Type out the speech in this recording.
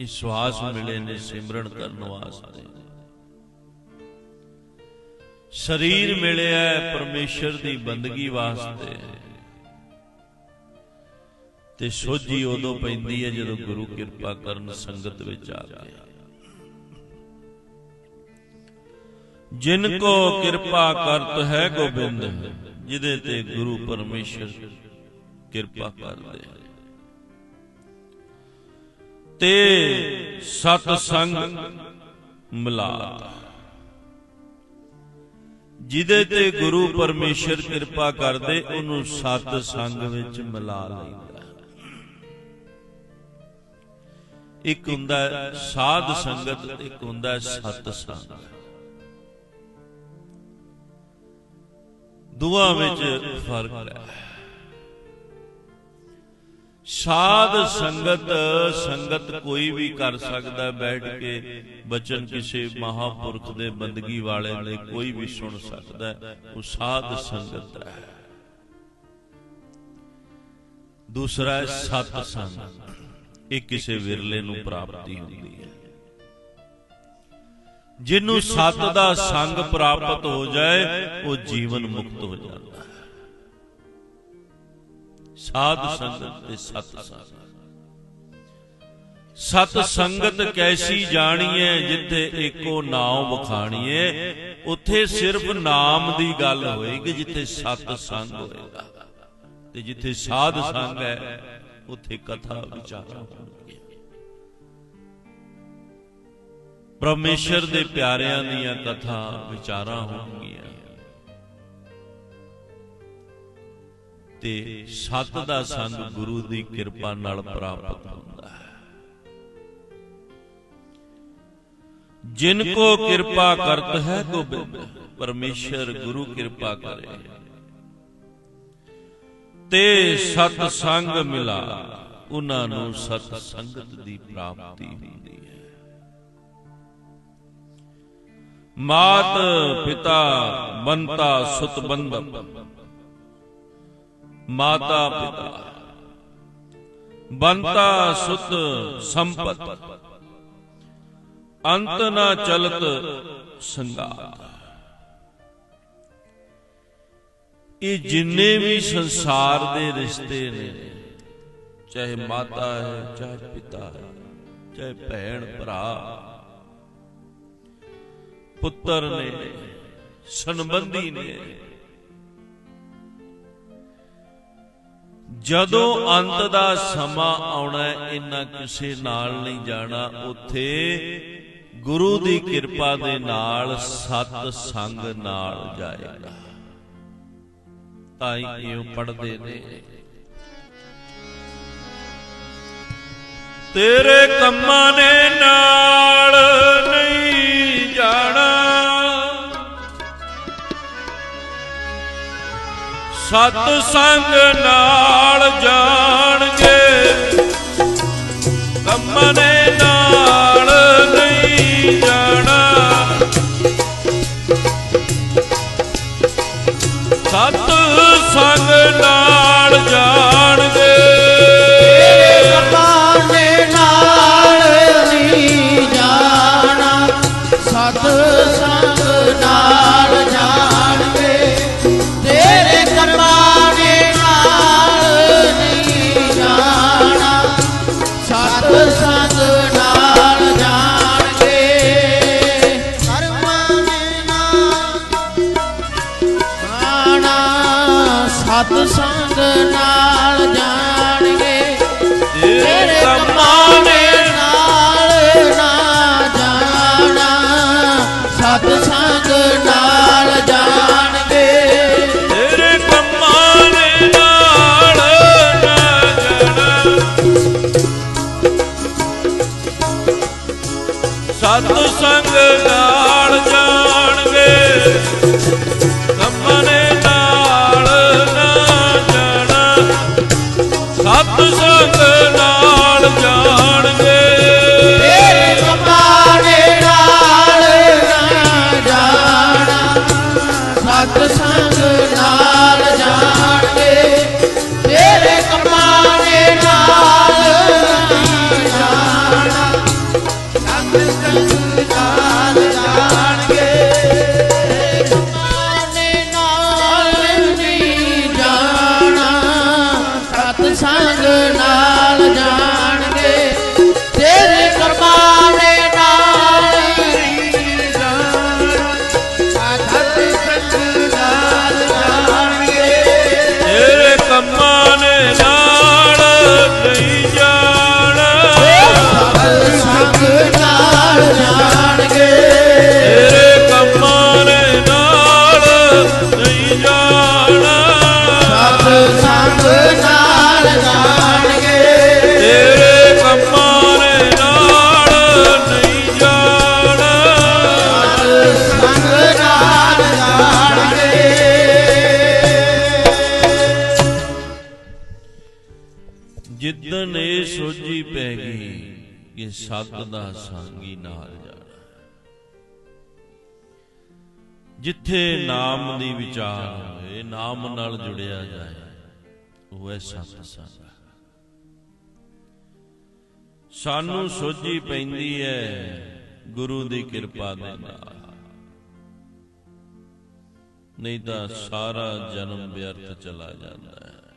ਇਹ ਸਵਾਸ ਮਿਲੇ ਨੇ ਸਿਮਰਨ ਕਰਨ ਵਾਸਤੇ। ਸਰੀਰ ਮਿਲਿਆ ਹੈ ਪਰਮੇਸ਼ਰ ਦੀ ਬੰਦਗੀ ਵਾਸਤੇ। ਤੇ ਸੋਝੀ ਉਦੋਂ ਪੈਂਦੀ ਹੈ ਜਦੋਂ ਗੁਰੂ ਕਿਰਪਾ ਕਰਨ ਸੰਗਤ ਵਿੱਚ ਆ ਕੇ ਜਿਨ ਕੋ ਕਿਰਪਾ ਕਰਤ ਹੈ ਗੋਬਿੰਦ, ਜਿਹਦੇ ਤੇ ਗੁਰੂ ਪਰਮੇਸ਼ਰ ਕਿਰਪਾ ਕਰਦੇ ਤੇ ਸਤ ਸੰਗ ਮਿਲਾਤਾ। ਜਿਹਦੇ ਤੇ ਗੁਰੂ ਪਰਮੇਸ਼ਰ ਕਿਰਪਾ ਕਰਦੇ, ਉਹਨੂੰ ਸਤ ਸੰਗ ਵਿੱਚ ਮਿਲਾ ਲੈਂਦਾ ਇੱਕ ਹੁੰਦਾ ਸਾਧ ਸੰਗਤ, ਇੱਕ ਹੁੰਦਾ ਹੈ ਸਤ ਸੰਗ। ਦੋਵਾਂ ਵਿੱਚ ਫ਼ਰਕ ਹੈ। ਸਾਧ ਸੰਗਤ ਸੰਗਤ ਕੋਈ ਵੀ ਕਰ ਸਕਦਾ ਬੈਠ ਕੇ ਬਚਨ ਕਿਸੇ ਮਹਾਪੁਰਖ ਦੇ ਬੰਦਗੀ ਵਾਲੇ ਦੇ ਕੋਈ ਵੀ ਸੁਣ ਸਕਦਾ ਉਹ ਸਾਧ ਸੰਗਤ ਹੈ। ਦੂਸਰਾ ਹੈ ਸਤ ਸੰਗ। ਇਹ ਕਿਸੇ ਵਿਰਲੇ ਨੂੰ ਪ੍ਰਾਪਤੀ ਹੁੰਦੀ ਹੈ। ਜਿਹਨੂੰ ਸਤ ਦਾ ਸੰਗ ਪ੍ਰਾਪਤ ਹੋ ਜਾਏ, ਉਹ ਜੀਵਨ ਮੁਕਤ ਹੋ ਜਾਂਦਾ ਹੈ। ਸਾਧ ਸੰਗਤ ਤੇ ਸਤ ਸੰਗ ਸਤ ਸੰਗਤ ਕੈਸੀ ਜਾਣੀਏ ਜਿੱਥੇ ਏਕੋ ਨਾਮ ਵਖਾਣੀਏ? ਉੱਥੇ ਸਿਰਫ ਨਾਮ ਦੀ ਗੱਲ ਹੋਏਗੀ ਜਿੱਥੇ ਸਤ ਸੰਗ ਹੋਏਗਾ। ਤੇ ਜਿੱਥੇ ਸਾਧ ਸੰਗ ਹੈ, ਉੱਥੇ ਕਥਾ ਵਿਚਾਰਾਂ ਹੋਣਗੀਆਂ ਪਰਮੇਸ਼ਰ ਦੇ ਪਿਆਰਿਆਂ ਦੀਆਂ ਕਥਾ ਵਿਚਾਰਾਂ ਹੋਣਗੀਆਂ। ਤੇ ਸਤ ਦਾ ਸੰਗ ਗੁਰੂ ਦੀ ਕਿਰਪਾ ਨਾਲ ਪ੍ਰਾਪਤ ਹੁੰਦਾ ਹੈ। ਜਿਨ ਕੋ ਕਿਰਪਾ ਕਰਤ ਹੈ ਗੋਬਿੰਦ ਪਰਮੇਸ਼ਰ ਗੁਰੂ ਕਿਰਪਾ ਕਰੇ। ਤੇ ਸਤ ਸੰਗ ਮਿਲਾ, ਉਹਨਾਂ ਨੂੰ ਸਤ ਸੰਗਤ ਦੀ ਪ੍ਰਾਪਤੀ ਹੁੰਦੀ ਹੈ। ਮਾਤ, ਪਿਤਾ ਬੰਤਾ ਸੁਤ ਬੰਧਪ ਮਾਤਾ ਪਿਤਾ। ਬੰਤਾ ਸੁਤ ਸੰਪਤ। ਅੰਤ ਨਾ ਚਲਤ ਸੰਗਾਤ। ਇਹ ਜਿੰਨੇ ਵੀ ਸੰਸਾਰ ਦੇ ਰਿਸ਼ਤੇ ਨੇ, ਚਾਹੇ ਮਾਤਾ ਹੈ, ਚਾਹੇ ਪਿਤਾ ਹੈ, ਚਾਹੇ ਭੈਣ, ਭਰਾ, ਪੁੱਤਰ ਨੇ, ਸੰਬੰਧੀ ਨੇ ਜਦੋਂ ਅੰਤ ਦਾ ਸਮਾਂ ਆਉਣਾ ਇਹਨਾਂ ਕਿਸੇ ਨਾਲ ਨਹੀਂ ਜਾਣਾ। ਉੱਥੇ ਗੁਰੂ ਦੀ ਕਿਰਪਾ ਦੇ ਨਾਲ ਸਤ ਸੰਗ ਨਾਲ ਜਾਏਗਾ। ਤਾਂ ਹੀ ਇਹੋ ਪੜਦੇ ਨੇ। ਤੇਰੇ ਕੰਮਾਂ ਨੇ ਨਾਲ ਨਹੀਂ ਜਾਣਾ। ਸਤ ਸੰਗ ਨਾਲ ਸਤ ਸੰਗ ਨਾਲ ਜਾ ਜਾਣਾ ਕਿ ਸਤ ਦਾ ਸੰਗੀ ਨਾਲ ਜਾਣਾ। ਜਿੱਥੇ ਨਾਮ ਦੀ ਵਿਚਾਰ ਹੋਏ ਨਾਮ ਨਾਲ ਜੁੜਿਆ ਜਾਏ, ਉਹ ਹੈ ਸਤ ਸੰਗ। ਸਾਨੂੰ ਸੋਝੀ ਪੈਂਦੀ ਹੈ ਗੁਰੂ ਦੀ ਕਿਰਪਾ ਦੇ ਨਾਲ। ਨਹੀਂ ਤਾਂ ਸਾਰਾ ਜਨਮ ਵਿਅਰਥ ਚਲਾ ਜਾਂਦਾ ਹੈ।